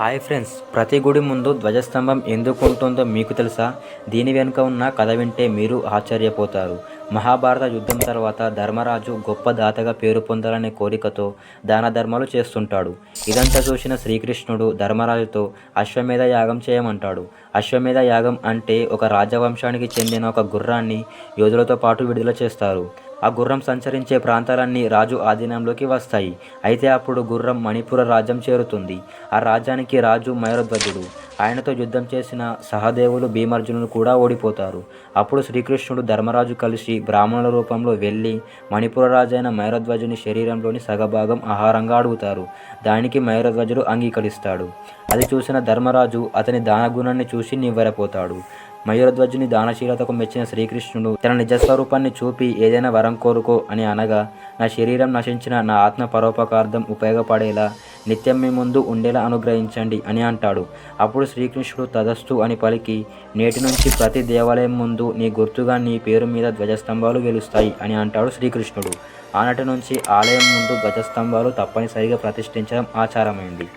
Hi friends ప్రతి గుడి ముందు ధ్వజస్తంభం ఎందుకు ఉంటుందో మీకు తెలుసా? దీని వెనుక ఉన్న కథ వింటే మీరు ఆశ్చర్యపోతారు. మహాభారత యుద్ధం తర్వాత ధర్మరాజు గొప్ప దాతగా పేరు పొందాలనే కోరికతో దాన ధర్మాలు చేస్తుంటాడు. ఇదంతా చూసిన శ్రీకృష్ణుడు ధర్మరాజుతో అశ్వమేధ యాగం చేయమంటాడు. అశ్వమేధ యాగం అంటే ఒక రాజవంశానికి చెందిన ఒక గుర్రాన్ని యోధులతో పాటు విడుదల చేస్తారు. ఆ గుర్రం సంచరించే ప్రాంతాలన్నీ రాజు ఆధీనంలోకి వస్తాయి. అయితే అప్పుడు గుర్రం మణిపుర రాజ్యం చేరుతుంది. ఆ రాజ్యానికి రాజు మయూరధ్వజుడు. ఆయనతో యుద్ధం చేసిన సహదేవులు భీమార్జునులు కూడా ఓడిపోతారు. అప్పుడు శ్రీకృష్ణుడు ధర్మరాజు కలిసి బ్రాహ్మణుల రూపంలో వెళ్ళి మణిపుర రాజైన మయూరధ్వజుని శరీరంలోని సగభాగం ఆహారంగా అడుగుతారు. దానికి మయూరధ్వజుడు అంగీకరిస్తాడు. అది చూసిన ధర్మరాజు అతని దానగుణాన్ని చూసి నివ్వెరపోతాడు. మయూరధ్వజుని దానశీలతకు మెచ్చిన శ్రీకృష్ణుడు తన నిజస్వరూపాన్ని చూపి ఏదైనా వరం కోరుకో అని అనగా నా శరీరం నశించిన నా ఆత్మ పరోపకార్థం ఉపయోగపడేలా నిత్యం మీ ముందు ఉండేలా అనుగ్రహించండి అని అంటాడు. అప్పుడు శ్రీకృష్ణుడు తదస్తు అని పలికి నేటి నుంచి ప్రతి దేవాలయం ముందు నీ గుర్తుగా నీ పేరు మీద ధ్వజస్తంభాలు వెలుస్తాయి అని అంటాడు శ్రీకృష్ణుడు. ఆనటి నుంచి ఆలయం ముందు ధ్వజస్తంభాలు తప్పనిసరిగా ప్రతిష్ఠించడం ఆచారమైంది.